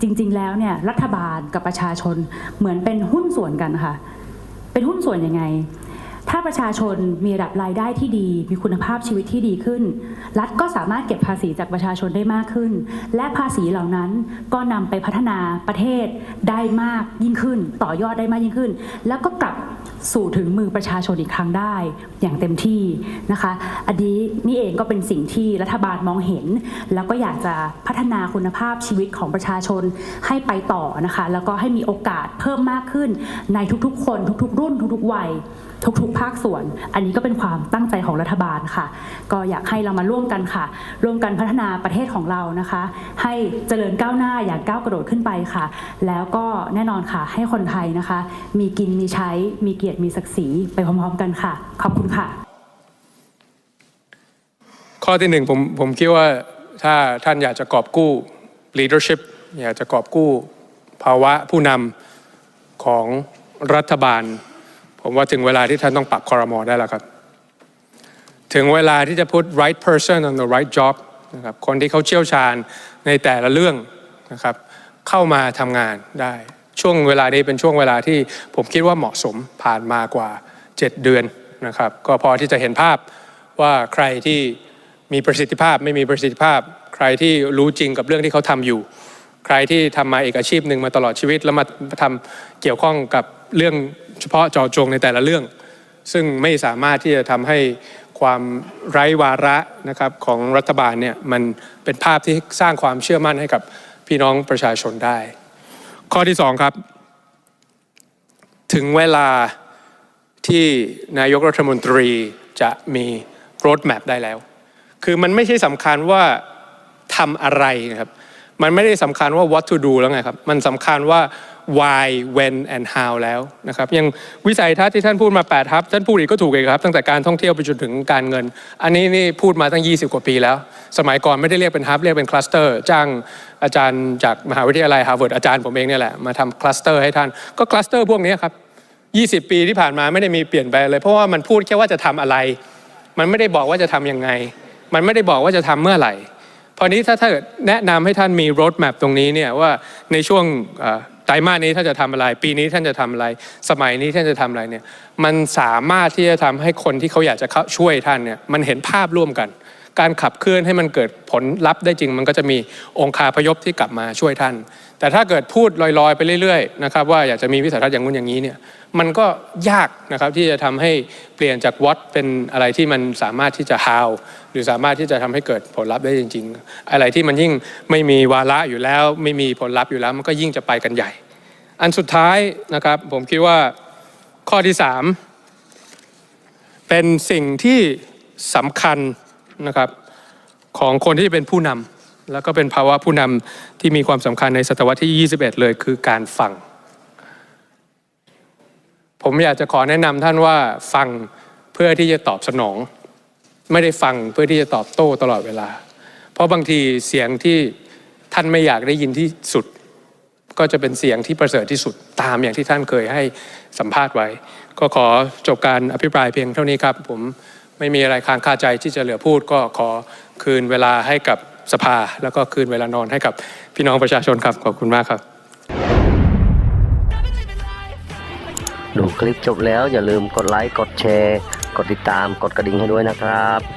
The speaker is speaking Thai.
จริง ๆ แล้วเนี่ยรัฐบาลกับประชาชนเหมือนเป็นหุ้นส่วนกันค่ะ เป็นหุ้นส่วนยังไง ถ้าประชาชนมีระดับรายได้ที่ดี มีคุณภาพชีวิตที่ดีขึ้น รัฐก็สามารถเก็บภาษีจากประชาชนได้มากขึ้น และภาษีเหล่านั้นก็นำไปพัฒนาประเทศได้มากยิ่งขึ้น ต่อยอดได้มากยิ่งขึ้น แล้วก็กลับสู่ถึงมือประชาชนอีกครั้งได้อย่างเต็มที่นะคะ อันนี้นี่เองก็เป็นสิ่งที่รัฐบาลมองเห็น แล้วก็อยากจะพัฒนาคุณภาพชีวิตของประชาชนให้ไปต่อนะคะ แล้วก็ให้มีโอกาสเพิ่มมากขึ้นในทุกๆ คน ทุกๆ รุ่น ทุกๆ วัย ทุกๆภาคส่วน อันนี้ก็เป็นความตั้งใจของรัฐบาลค่ะ ก็อยากให้เรามาร่วมกันค่ะ ร่วมกันพัฒนาประเทศของเรานะคะ ให้เจริญก้าวหน้าอย่างก้าวกระโดดขึ้นไปค่ะ แล้วก็แน่นอนค่ะ ให้คนไทยนะคะ มีกินมีใช้มีเกียรติมีศักดิ์ศรีไปพร้อมๆกันค่ะ ขอบคุณค่ะ ข้อที่หนึ่งผมผมคิดว่าถ้าท่านอยากจะกอบกู้ leadership อยากจะกอบกู้ภาวะผู้นำของรัฐบาล ผมว่าถึงเวลาที่ท่านต้องปรับคอรมอได้แล้วครับ ถึงเวลาที่จะ put right person on the right job นะครับคนที่เขาเชี่ยวชาญในแต่ละเรื่องนะครับเข้ามาทำงานได้ ช่วงเวลานี้เป็นช่วงเวลาที่ผมคิดว่าเหมาะสมผ่านมากว่า 7 เดือนนะครับ ก็พอที่จะเห็นภาพว่าใครที่มีประสิทธิภาพไม่มีประสิทธิภาพ ใครที่รู้จริงกับเรื่องที่เขาทำอยู่ ใครที่ทำมาเอกอาชีพหนึ่งมาตลอดชีวิต แล้วมาทำเกี่ยวข้องกับเรื่อง ฉพาะเจาะจงในแต่ละเรื่อง ซึ่งไม่สามารถที่จะทำให้ความไร้วาระนะครับของรัฐบาลเนี่ยมันเป็นภาพที่สร้างความเชื่อมั่นให้กับพี่น้องประชาชนได้ ข้อที่สองครับ ถึงเวลาที่นายกรัฐมนตรีจะมีร d แม p ได้แล้ว คือมันไม่ใช่สำคัญว่าทำอะไรนะครับ มันไม่ได้สำคัญว่า what to do แล้วไงครับ มันสำคัญว่า why when and how แล้วนะครับยังวิสัยทัศน์ที่ท่านพูดมา8ทับท่านพูดอีกก็ถูกเองครับ ตั้งแต่การท่องเที่ยวไปจนถึงการเงิน อันนี้นี่พูดมาตั้ง 20 กว่าปีแล้ว สมัยก่อนไม่ได้เรียกเป็นฮับเรียกเป็นคลัสเตอร์จ้างอาจารย์จากมหาวิทยาลัยฮาร์วาร์ดอาจารย์ผมเองเนี่ยแหละมาทำคลัสเตอร์ให้ท่านก็คลัสเตอร์พวกนี้ครับ 20 ปีที่ผ่านมาไม่ได้มีเปลี่ยนไปเลย เพราะว่ามันพูดแค่ว่าจะทำอะไร มันไม่ได้บอกว่าจะทำยังไง มันไม่ได้บอกว่าจะทำเมื่อไหร่ พอนี้ถ้าถ้าแนะนำให้ท่านมีรถแมพตรงนี้เนี่ยว่าในช่วงไตรมาสนี้ท่านจะทำอะไร ปีนี้ท่านจะทำอะไร สมัยนี้ท่านจะทำอะไรเนี่ยมันสามารถที่จะทำให้คนที่เขาอยากจะเข้าช่วยท่านเนี่ยมันเห็นภาพร่วมกัน การขับเคลื่อนให้มันเกิดผลลัพธ์ได้จริง มันก็จะมีองคาพยพที่กลับมาช่วยท่าน แต่ถ้าเกิดพูดลอยๆ ไปเรื่อยๆนะครับว่าอยากจะมีวิสัยทัศน์อย่างนู้นอย่างนี้เนี่ยมันก็ยากนะครับที่จะทำให้เปลี่ยนจาก what เป็นอะไรที่มันสามารถที่จะ how หรือสามารถที่จะทำให้เกิดผลลัพธ์ได้จริง ๆ อะไรที่มันยิ่งไม่มีวาระอยู่แล้ว ไม่มีผลลัพธ์อยู่แล้ว มันก็ยิ่งจะไปกันใหญ่ อันสุดท้ายนะครับผมคิดว่าข้อที่สามเป็นสิ่งที่สำคัญ นะครับของคนที่เป็นผู้นำแล้วก็เป็นภาวะผู้นำที่มีความสำคัญในศตวรรษที่ 21 เลยคือการฟัง ผมอยากจะขอแนะนำท่านว่าฟังเพื่อที่จะตอบสนอง ไม่ได้ฟังเพื่อที่จะตอบโต้ตลอดเวลา เพราะบางทีเสียงที่ท่านไม่อยากได้ยินที่สุด ก็จะเป็นเสียงที่ประเสริฐที่สุดตามอย่างที่ท่านเคยให้สัมภาษณ์ไว้ ก็ขอจบการอภิปรายเพียงเท่านี้ครับผม ไม่มีอะไรค้างคาใจที่จะเหลือพูดก็ขอคืนเวลาให้กับสภา แล้วก็คืนเวลานอนให้กับพี่น้องประชาชนครับ ขอบคุณมากครับ ดูคลิปจบแล้วอย่าลืมกดไลค์ กดแชร์ กดติดตาม กดกระดิ่งให้ด้วยนะครับ